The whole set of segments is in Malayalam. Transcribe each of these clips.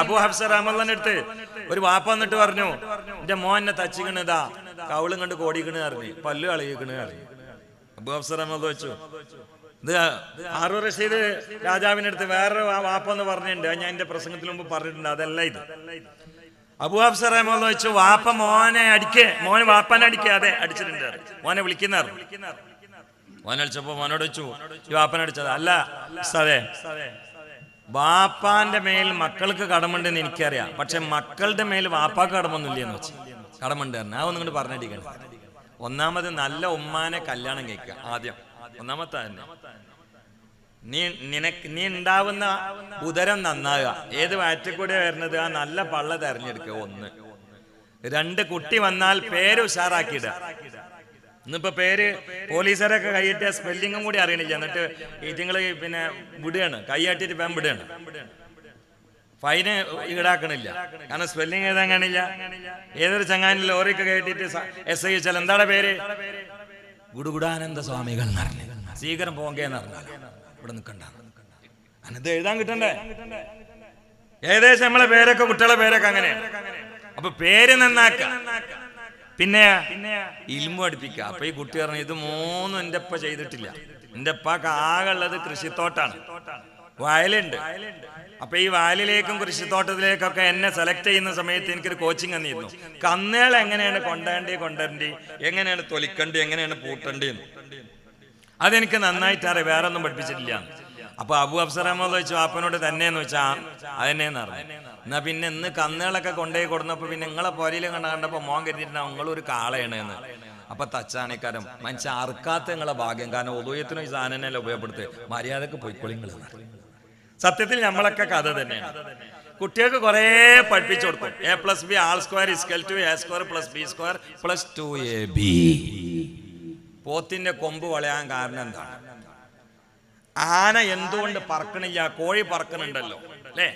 അബു ഹഫ്സ റഹ്മന്റെ അടുത്ത് ഒരു വാപ്പ വന്നിട്ട് പറഞ്ഞു എന്റെ മോൻ എന്നെ തച്ചിക്കണതാ കവളും കണ്ട് കോടിക്കണ് അറിഞ്ഞു പല്ല് കളിക്കണ് അറിഞ്ഞു അബു ഹഫ്സ അഹമ്മദ് വെച്ചു. ഇത് ആറു റഷീദ് രാജാവിന്റെ അടുത്ത് വേറെ വാപ്പ എന്ന് പറഞ്ഞിട്ടുണ്ട്. ഞാൻ എന്റെ പ്രസംഗത്തിന് മുമ്പ് പറഞ്ഞിട്ടുണ്ട്. അതല്ല ഇത്. അബു ഹഫ്സ അഹമ്മദ് വെച്ചു വാപ്പ മോനെ അടിക്കേ മോനെ വാപ്പനെ അടിക്കേ. അതെ അടിച്ചിട്ടുണ്ട് മോനെ വിളിക്കുന്ന മോനെ അടിച്ചപ്പോ മോനോട് വെച്ചു ഈ വാപ്പനെ അല്ല അതെ വാപ്പാന്റെ മേൽ മക്കൾക്ക് കടമുണ്ടെന്ന് എനിക്കറിയാം. പക്ഷെ മക്കളുടെ മേൽ വാപ്പാക്ക് കടമൊന്നുമില്ല എന്ന് വെച്ചു. കടമുണ്ട് തന്നെ ആ ഒന്നും കൊണ്ട് പറഞ്ഞിരിക്കണം ഒന്നാമത് നല്ല ഉമ്മാനെ കല്യാണം കഴിക്കുക ആദ്യം. ഒന്നാമത്തെ തന്നെ. നീ നിനക്ക് നീ ഉണ്ടാവുന്ന ഉദരം നന്നാകുക ഏത് വയറ്റിക്കൂടെ വരുന്നത് ആ നല്ല പള്ള തെരഞ്ഞെടുക്കുക ഒന്ന്. രണ്ട് കുട്ടി വന്നാൽ പേര് ഉഷാറാക്കിയിടുക. ഇന്നിപ്പോ പേര് പോലീസുകാരൊക്കെ കൈയിട്ട സ്പെല്ലിങ്ങും കൂടി അറിയണില്ല. എന്നിട്ട് ഇതുങ്ങൾ പിന്നെ വിടുകയാണ്. കൈയാട്ടിട്ട് വേം വിടുകയാണ്. ഫൈന് ഈടാക്കണില്ല. കാരണം സ്പെല്ലിങ് എഴുതാൻ കാണില്ല. ഏതൊരു ചങ്ങാനി ലോറിക്ക് കയറ്റിട്ട് എസ് ഐ വെച്ചാൽ എന്താണ് പേര്? ഗുഡുഗുഡാനന്ദ സ്വാമികൾ സ്വീകരം പോകേന്ന് ഇവിടെ നിൽക്കണ്ട അനത് എഴുതാൻ കിട്ടണ്ടേ? ഏകദേശം നമ്മളെ പേരൊക്കെ കുട്ടികളെ പേരൊക്കെ അങ്ങനെ. അപ്പൊ പേര് നന്നാക്ക പിന്നെ ഇൽമു പഠിപ്പിക്കുക. അപ്പൊ ഈ കുട്ടി പറഞ്ഞു ഇത് മൂന്നും എന്റെ അപ്പ ചെയ്തിട്ടില്ല. എന്റെ അപ്പാക്ക് ആകെ ഉള്ളത് കൃഷിത്തോട്ടാണ്. വയലുണ്ട്. അപ്പൊ ഈ വയലിലേക്കും കൃഷിത്തോട്ടത്തിലേക്കൊക്കെ എന്നെ സെലക്ട് ചെയ്യുന്ന സമയത്ത് എനിക്കൊരു കോച്ചിങ് തന്നിരുന്നു. കന്നുകൾ എങ്ങനെയാണ് കൊണ്ടേണ്ടി കൊണ്ടേണ്ടി എങ്ങനെയാണ് തൊലിക്കണ്ടി എങ്ങനെയാണ് പൂട്ടണ്ടി എന്ന് അതെനിക്ക് നന്നായിട്ട് അറിയാം വേറെ ഒന്നും പഠിപ്പിച്ചിട്ടില്ല. അപ്പൊ അബു അഫ്സർ ചോദിച്ചു അപ്പനോട് തന്നെയെന്ന് വെച്ചാ അതന്നെയെന്ന് പറഞ്ഞു. എന്നാ പിന്നെ ഇന്ന് കന്നുകളൊക്കെ കൊണ്ടുപോയി കൊടുന്നപ്പോ പിന്നെ നിങ്ങളെ പൊരയിൽ കണ്ട കണ്ടപ്പോ മോൻ കരുതിയിട്ടുണ്ടാവും നിങ്ങളൊരു കാളയാണ് എന്ന് അപ്പൊ തച്ചാണിക്കാരം മനുഷ്യ അറുക്കാത്ത നിങ്ങളെ ഭാഗ്യം കാരണം ഉദയത്തിനും ഈ സാധനം ഉപയോഗപ്പെടുത്തുക മര്യാദയ്ക്ക് പൊയ്ക്കൊളിങ്ങൾ സത്യത്തിൽ നമ്മളൊക്കെ കഥ തന്നെയാണ്. കുട്ടികൾക്ക് കുറേ പഠിപ്പിച്ചു കൊടുക്കും. A plus B whole square is equal to A square plus B square plus two A B പോത്തിന്റെ കൊമ്പ് വളയാൻ കാരണം എന്താണ്? ആന എന്തുകൊണ്ട് പറക്കണില്ല? കോഴി പറക്കണുണ്ടല്ലോ അല്ലേ?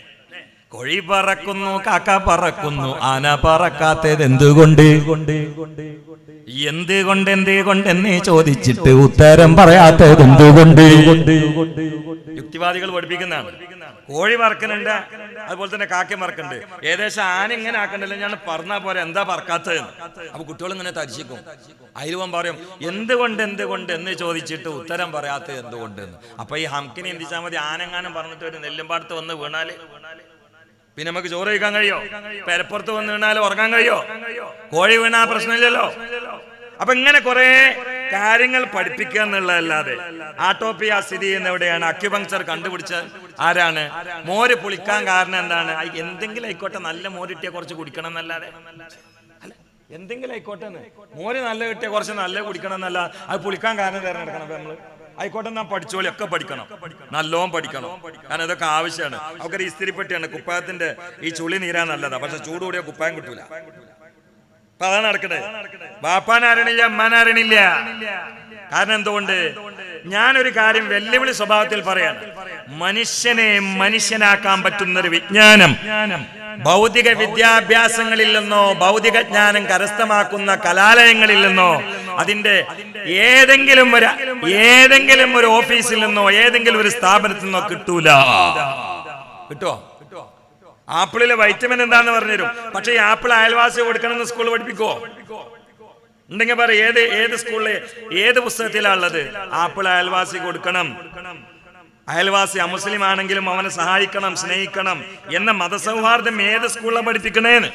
കോഴി പറക്കുന്നു കാക്ക പറക്കുന്നു ആന പറക്കാത്തത് എന്തുകൊണ്ട് എന്തുകൊണ്ട് എന്തുകൊണ്ട് എന്ന് ചോദിച്ചിട്ട് ഉത്തരം പറയാത്തത് എന്തുകൊണ്ട്? യുക്തിവാദികൾ പഠിപ്പിക്കുന്നതാണ്. കോഴി പറക്കുന്നുണ്ട് അതുപോലെ തന്നെ കാക്ക മറക്കുന്നുണ്ട് ഏകദേശം ആന ഇങ്ങനെ ആക്കണ്ടല്ലോ ഞാൻ പറഞ്ഞാ പോരെ എന്താ പറക്കാത്തത്? അപ്പൊ കുട്ടികൾ ഇങ്ങനെ തരിശിക്കും. അയിലുവൻ പറയും എന്തുകൊണ്ട് എന്തുകൊണ്ട് എന്ന് ചോദിച്ചിട്ട് ഉത്തരം പറയാത്തത് എന്തുകൊണ്ട് അപ്പൊ ഈ ഹംകിനെ എന്തിച്ചാൽ മതി? ആനങ്ങാനും പറഞ്ഞിട്ട് ഒരു നെല്ലുംപാടത്ത് വന്ന് വീണാൽ പിന്നെ നമുക്ക് ചോറ് കഴിക്കാൻ കഴിയോ? പെരപ്പുറത്ത് വന്ന് വീണാൽ ഉറങ്ങാൻ കഴിയോ? കോഴി വീണാ പ്രശ്നമില്ലല്ലോ. അപ്പൊ ഇങ്ങനെ കുറെ കാര്യങ്ങൾ പഠിപ്പിക്കുക എന്നുള്ളതല്ലാതെ ആട്ടോപ്പിയ സ്ഥിതി ചെയ്യുന്ന എവിടെയാണ് അക്യുപങ്ചർ കണ്ടുപിടിച്ച ആരാണ്? മോര് പുളിക്കാൻ കാരണം എന്താണ്? എന്തെങ്കിലും ആയിക്കോട്ടെ നല്ല മോര് കിട്ടിയ കുറച്ച് കുടിക്കണം എന്നല്ലാതെ എന്തെങ്കിലും ആയിക്കോട്ടെ മോര് നല്ല കിട്ടിയ കുറച്ച് നല്ല കുടിക്കണം എന്നല്ല അത് പുളിക്കാൻ കാരണം അപ്പൊ നമ്മൾ. ആയിക്കോട്ടെ നാം പഠിച്ചോളി ഒക്കെ പഠിക്കണം. നല്ലോണം പഠിക്കണം. കാരണം ഇതൊക്കെ ആവശ്യമാണ് അവർക്ക് ഇസ്തിരിപ്പെട്ടിയാണ്. കുപ്പായത്തിന്റെ ഈ ചുളി നീരാൻ നല്ലതാ. പക്ഷെ ചൂട് കൂടിയ കുപ്പായം കിട്ടൂല. അപ്പൊ അതാണ് ബാപ്പാനറിയണില്ല അമ്മാനറിയണില്ല കാരണം എന്തുകൊണ്ട്? ഞാനൊരു കാര്യം വെല്ലുവിളി സ്വഭാവത്തിൽ പറയാണ്. മനുഷ്യനെ മനുഷ്യനാക്കാൻ പറ്റുന്ന ഒരു വിജ്ഞാനം. ഭൗതിക വിദ്യാഭ്യാസങ്ങളിൽ നിന്നോ ഭൗതിക ജ്ഞാനം കരസ്ഥമാക്കുന്ന കലാലയങ്ങളിൽ നിന്നോ അതിന്റെ ഏതെങ്കിലും ഒരു ഏതെങ്കിലും ഒരു ഓഫീസിൽ നിന്നോ ഏതെങ്കിലും ഒരു സ്ഥാപനത്തിൽ നിന്നോ കിട്ടൂല. കിട്ടുമോ ആപ്പിളിലെ വൈറ്റമിൻ എന്താന്ന് പറഞ്ഞുതരും. പക്ഷെ ഈ ആപ്പിൾ അയൽവാസി കൊടുക്കണമെന്ന് സ്കൂൾ പഠിപ്പിക്കോ? ഉണ്ടെങ്കിൽ പറ ഏത് ഏത് സ്കൂളിലെ ഏത് പുസ്തകത്തിലാണുള്ളത് ആപ്പിൾ അയൽവാസി കൊടുക്കണം. അയൽവാസി അമുസ്ലിം ആണെങ്കിലും അവനെ സഹായിക്കണം സ്നേഹിക്കണം എന്ന മതസൗഹാർദ്ദം ഏത് സ്കൂളിലാണ് പഠിപ്പിക്കണേന്ന്?